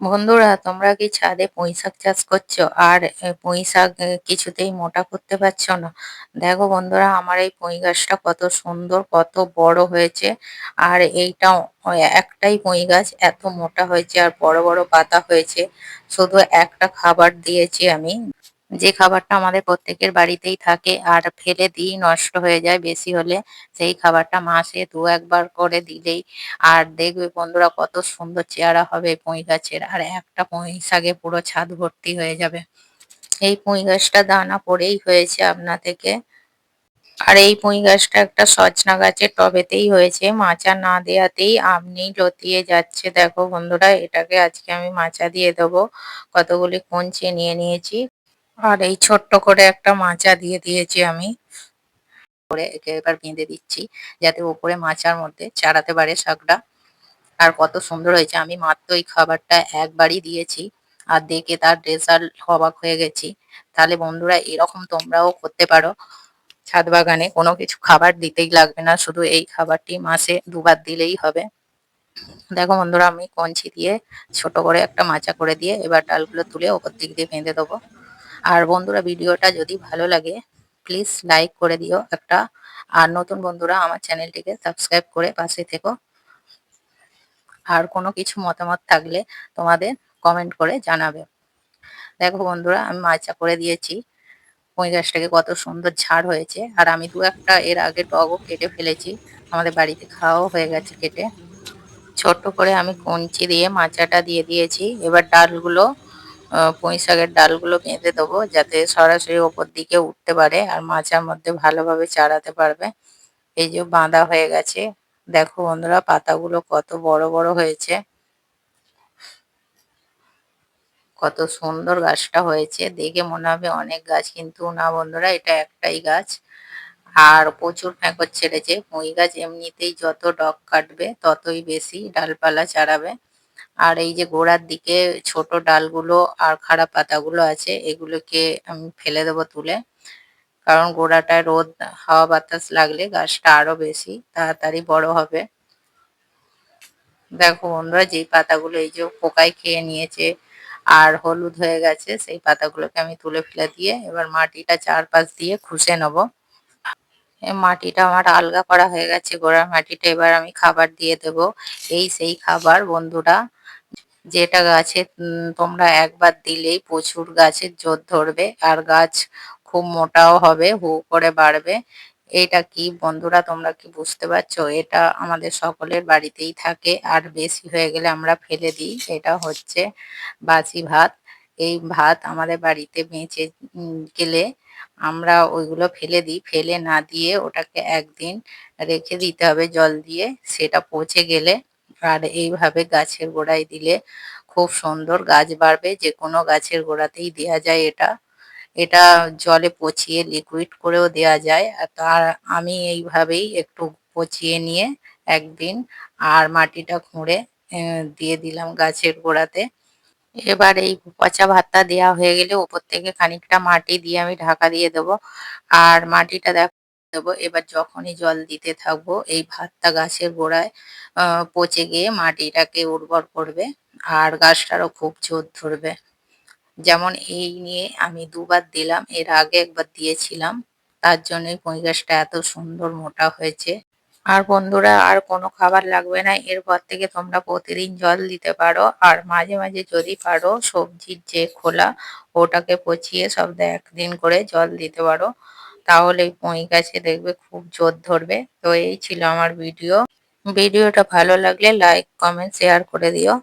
বন্ধুরা, তোমরা কি ছাদে পুঁই শাক চাষ করছ? আর পুঁই শাক কিছুতেই মোটা করতে পারছ না। দেখো বন্ধুরা, আমার এই পুঁই গাছটা কত সুন্দর, কত বড় হয়েছে। আর এইটা একটাই পুঁই গাছ এত মোটা হয়েছে আর বড় বড় পাতা হয়েছে। শুধু একটা খাবার দিয়েছি আমি। যে খাবারটা আমাদের প্রত্যেকের বাড়িতেই থাকে আর ফেলে দিই, নষ্ট হয়ে যায় বেশি হলে, সেই খাবারটা মাসে দু একবার করে দিলেই। আর দেখবে বন্ধুরা কত সুন্দর চেহারা হবে পুঁই গাছের, আর একটা পুঁই শাকে পুরো ছাদ ভর্তি হয়ে যাবে। এই পুঁই গাছটা দানা পড়েই হয়েছে আপনা থেকে। আর এই পুঁই গাছটা একটা সজনা গাছের টবেতেই হয়েছে, মাচা না দেওয়াতেই আপনি লতিয়ে যাচ্ছে। দেখো বন্ধুরা, এটাকে আজকে আমি মাচা দিয়ে দেবো। কতগুলি কঞ্চি নিয়ে নিয়েছি। আর এই ছোট্ট করে একটা মাচা দিয়ে দিয়েছি আমি। করে একে এবার বেঁধে দিচ্ছি, যাতে ওপরে মাচার মধ্যে চারাতে পারে শাকটা। আর কত সুন্দর হয়েছে, আমি মাত্র এই খাবারটা একবারই দিয়েছি। আর দেখে তার রেজাল্ট অবাক হয়ে গেছি। তাহলে বন্ধুরা, এরকম তোমরাও করতে পারো। ছাদ বাগানে কোনো কিছু খাবার দিতেই লাগবে না, শুধু এই খাবারটি মাসে দুবার দিলেই হবে। দেখো বন্ধুরা, আমি কঞ্চি দিয়ে ছোট করে একটা মাচা করে দিয়ে এবার ডালগুলো তুলে ওপর দিক দিয়ে বেঁধে দেবো। আর বন্ধুরা ভিডিওটা যদি ভালো লাগে প্লিজ লাইক করে দিও একটা। আর নতুন বন্ধুরা আমার চ্যানেলটিকে সাবস্ক্রাইব করে পাশে থেকো। আর কোনো কিছু মতামত থাকলে তোমাদের কমেন্ট করে জানাবে। দেখো বন্ধুরা, আমি মাচা করে দিয়েছি। পুঁই গাছটাকে কত সুন্দর ঝাড় হয়েছে। আর আমি দু একটা এর আগে টগও কেটে ফেলেছি। আমাদের বাড়িতে খাওয়াও হয়ে গেছে কেটে। ছোট্ট করে আমি কঞ্চি দিয়ে মাচাটা দিয়ে দিয়েছি। এবার ডালগুলো পুঁই শাকের ডালগুলো বেঁধে দেবো যাতে সরাসরি ওপর দিকে উঠতে পারে আর মাচার মধ্যে ভালোভাবে চারাতে পারবে। এই যে বাঁধা হয়ে গেছে। দেখো বন্ধুরা, পাতাগুলো কত বড় বড় হয়েছে। কত সুন্দর গাছটা হয়েছে। দেখে মনে হবে অনেক গাছ, কিন্তু না বন্ধুরা, এটা একটাই গাছ। আর প্রচুর ফ্যাঁকর ছেড়েছে। পুঁই গাছ এমনিতেই যত ডগ কাটবে, ততই বেশি ডালপালা চারাবে আর এই যে গোড়ার দিকে ছোট ডালগুলো আর খারাপ পাতাগুলো আছে, এগুলোকে আমি ফেলে দেবো তুলে। কারণ গোড়াটায় রোদ, হাওয়া বাতাস লাগলে গাছটা আরও বেশি তাড়াতাড়ি বড় হবে। দেখো বন্ধুরা, যেই পাতাগুলো এই যে পোকায় খেয়ে নিয়েছে আর হলুদ হয়ে গেছে, সেই পাতাগুলোকে আমি তুলে ফেলে দিয়ে এবার মাটিটা চারপাশ দিয়ে খুশে নেব। মাটিটা আমার আলগা করা হয়ে গেছে, গোড়ার মাটিটা এবার আমি খাবার দিয়ে দেব। এই সেই খাবার বন্ধুরা যেটা গাছে তোমরা একবার দিলেই প্রচুর গাছের জোর ধরবে, আর গাছ খুব মোটাও হবে, হু করে বাড়বে। এটা কি বন্ধুরা, তোমরা কি বুঝতে পারছ? এটা আমাদের সকলের বাড়িতেই থাকে, আর বেশি হয়ে গেলে আমরা ফেলে দিই। এটা হচ্ছে বাসি ভাত। এই ভাত আমাদের বাড়িতে বেঁচে গেলে আমরা ওইগুলো ফেলে দিই। ফেলে না দিয়ে ওটাকে একদিন রেখে দিতে হবে জল দিয়ে। সেটা পচে গেলে আর এইভাবে গাছের গোড়ায় দিলে খুব সুন্দর গাছ বাড়বে যে কোনো গাছের গোড়াতেই দেওয়া যায় এটা। এটা জলে পচিয়ে লিকুইড করেও দেওয়া যায়। আর তার, আমি এইভাবেই একটু পচিয়ে নিয়ে একদিন আর মাটিটা খুঁড়ে দিয়ে দিলাম গাছের গোড়াতে। এবার এই পচা ভাতটা দেওয়া হয়ে গেলে উপর থেকে খানিকটা মাটি দিয়ে আমি ঢাকা দিয়ে দেবো। আর মাটিটা দেখ দেবো। এবার যখনই জল দিতে থাকব, এই ভাতটা গাছের গোড়ায় পচে গিয়ে মাটিটাকে উর্বর করবে আর গাছটারও খুব জোর ধরবে। যেমন এই নিয়ে আমি দুবার দিলাম, এর আগে একবার দিয়েছিলাম, তার জন্যই পুঁই গাছটা এত সুন্দর মোটা হয়েছে। আর বন্ধুরা, আর কোনো খাবার লাগবে না, এরপর থেকে তোমরা প্রতিদিন জল দিতে পারো, আর মাঝে মাঝে যদি পারো সবজির যে খোলা, ওটাকে পচিয়ে সপ্তাহে একদিন করে জল দিতে পারো। তাহলে পুঁই গাছে দেখবে খুব জোর ধরবে। তো এই ছিল আমার ভিডিও। ভিডিওটা ভালো লাগলে লাইক কমেন্ট শেয়ার করে দিও।